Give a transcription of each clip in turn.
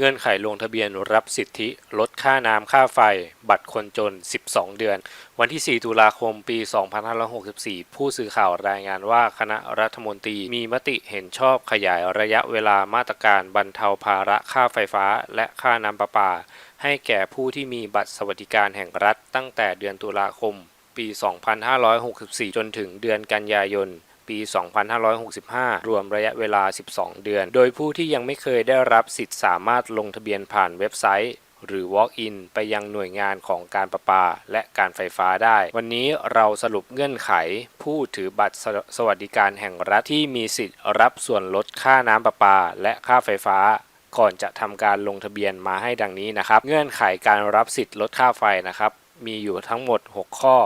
เงื่อนไขลงทะเบียนรับสิทธิ ลดค่าน้ำค่าไฟ บัตรคนจน 12 เดือน วันที่ 4 ตุลาคม ปี 2564 ผู้สื่อข่าวรายงานว่าคณะรัฐมนตรีมีมติเห็นชอบขยายระยะเวลามาตรการบรรเทาภาระค่าไฟฟ้า และค่าน้ำประปา ให้แก่ผู้ที่มีบัตรสวัสดิการแห่งรัฐตั้งแต่เดือนตุลาคม ปี 2564 จนถึงเดือนกันยายน ปี 2565 รวมระยะเวลา 12 เดือน โดยผู้ที่ยังไม่เคยได้รับสิทธิ์สามารถลงทะเบียนผ่านเว็บไซต์หรือ Walk-in ไปยังหน่วยงานของการประปาและการไฟฟ้าได้ วันนี้เราสรุปเงื่อนไข ผู้ถือบัตรสสวัสดิการแห่งรัฐที่มีสิทธิ์รับส่วนลดค่าน้ำประปาและค่าไฟฟ้า ก่อนจะทำการลงทะเบียนมาให้ดังนี้นะครับ เงื่อนไขการรับสิทธิ์ลดค่าไฟนะครับ มีอยู่ทั้งหมด 6 ข้อ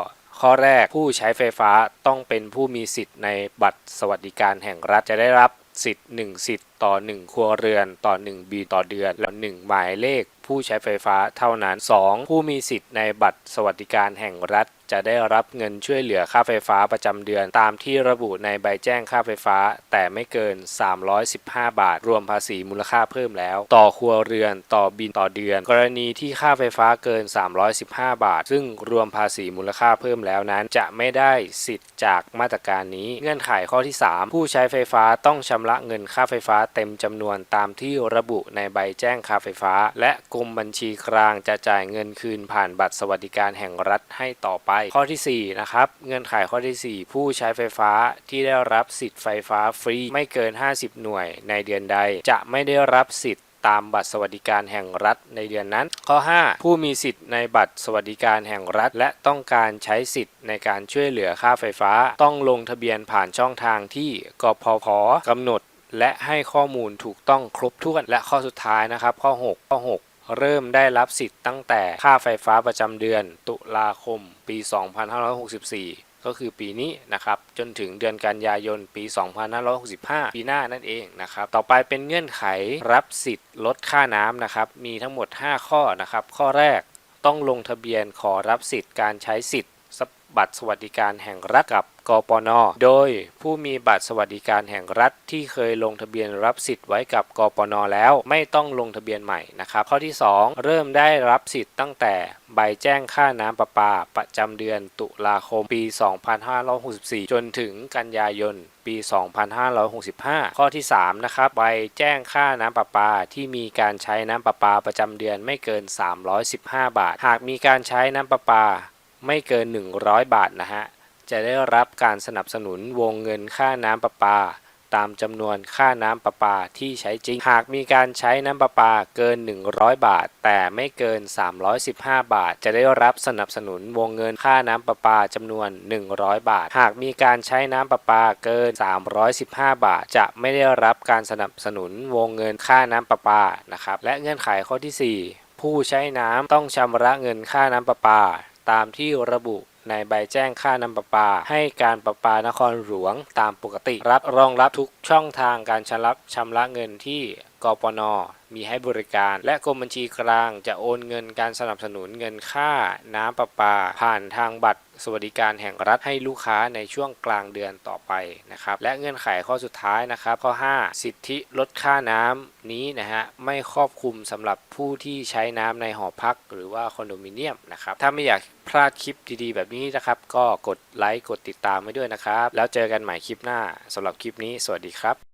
ข้อแรกผู้ใช้ไฟฟ้าต้องเป็นผู้มีสิทธิ์ในบัตรสวัสดิการแห่งรัฐจะได้รับสิทธิ์ 1 สิทธิ์ต่อ 1 ครัวเรือน ต่อ 1 บีต่อเดือน และ1หมายเลขผู้ใช้ไฟฟ้าเท่านั้น 2. ผู้มีสิทธิ์ในบัตรสวัสดิการแห่งรัฐ จะได้รับเงินช่วยเหลือค่าไฟฟ้าประจำเดือน ตามที่ระบุในใบแจ้งค่าไฟฟ้า แต่ไม่เกิน 315 บาท รวมภาษีมูลค่าเพิ่มแล้ว ต่อครัวเรือนต่อบินต่อเดือน กรณีที่ค่าไฟฟ้าเกิน 315 บาท ซึ่งรวมภาษีมูลค่าเพิ่มแล้วนั้น จะไม่ได้สิทธิ์จากมาตรการนี้ เงื่อนไขข้อที่ 3 ผู้ใช้ไฟฟ้าต้องชำระเงินค่าไฟฟ้าเต็มจำนวนตามที่ระบุในใบแจ้งค่าไฟฟ้า และกรมบัญชีกลางจะจ่ายเงินคืนผ่านบัตรสวัสดิการแห่งรัฐให้ต่อไปข้อที่ 4 นะครับ เงื่อนไขข้อที่ 4 ผู้ใช้ไฟฟ้าที่ได้รับสิทธิ์ไฟฟ้าฟรีไม่เกิน 50 หน่วยในเดือนใด จะไม่ได้รับสิทธิ์ตามบัตรสวัสดิการแห่งรัฐในเดือนนั้น ข้อ 5 ผู้มีสิทธิ์ในบัตรสวัสดิการแห่งรัฐ และต้องการใช้สิทธิ์ในการช่วยเหลือค่าไฟฟ้า ต้องลงทะเบียนผ่านช่องทางที่กพพกำหนด และให้ข้อมูลถูกต้องครบถ้วนและข้อสุดท้ายนะครับ ข้อ 6 ข้อ 6 เริ่มได้รับสิทธิ์ตั้งแต่ค่าไฟฟ้าประจำเดือน ตุลาคม ปี 2564 ก็คือปีนี้นะครับ จนถึงเดือนกันยายนปี 2565 ปีหน้านั่นเองนะครับ ต่อไปเป็นเงื่อนไขรับสิทธิ์ลดค่าน้ำนะครับ มีทั้งหมด 5 ข้อนะครับ ข้อแรกต้องลงทะเบียนขอรับสิทธิ์การใช้สิทธิ์ บัตรสวัสดิการแห่งรัฐกับกปน โดยผู้มีบัตรสวัสดิการแห่งรัฐที่เคยลงทะเบียนรับสิทธิ์ไว้กับกปน แล้วไม่ต้องลงทะเบียนใหม่นะครับ ข้อที่ 2 เริ่มได้รับสิทธิ์ตั้งแต่ใบแจ้งค่าน้ำประปา ประจำเดือนตุลาคมปี 2564 จนถึงกันยายนปี 2565 ข้อที่ 3 นะครับ ใบแจ้งค่าน้ำประปาที่มีการใช้น้ำประปาประจำเดือนไม่เกิน 315 บาท หากมีการใช้น้ำประปา ไม่เกิน 100 บาทนะฮะ จะได้รับการสนับสนุนวงเงินค่าน้ำประปา ตามจำนวนค่าน้ำประปาที่ใช้จริง หากมีการใช้น้ำประปาเกิน 100 บาท แต่ไม่เกิน 315 บาท จะได้รับสนับสนุนวงเงินค่าน้ำประปาจำนวน 100 บาท หากมีการใช้น้ำประปาเกิน 315 บาท จะไม่ได้รับการสนับสนุนวงเงินค่าน้ำประปานะครับ และเงื่อนไขข้อที่ 4 ผู้ใช้น้ำต้องชำระเงินค่าน้ำประปา ตามที่ระบุ ในใบแจ้งค่าน้ำประปา ให้การประปานครหลวงตามปกติ รับรองรับทุกช่องทางการชำระชำระเงินที่กปน มีให้บริการ และกรมบัญชีกลางจะโอนเงินการสนับสนุนเงินค่าน้ำประปา ผ่านทางบัตรสวัสดิการแห่งรัฐให้ลูกค้าในช่วงกลางเดือนต่อไปนะครับ และเงื่อนไขข้อสุดท้ายนะครับ ข้อ 5 สิทธิลดค่าน้ำนี้นะฮะไม่ครอบคลุมสำหรับผู้ที่ใช้น้ำในหอพัก หรือว่าคอนโดมิเนียมนะครับถ้าไม่อยาก พลาดคลิปดีๆ แบบนี้นะครับ ก็กดไลค์กดติดตามไว้ด้วยนะครับ แล้วเจอกันใหม่คลิปหน้าสำหรับคลิปนี้ สวัสดีครับ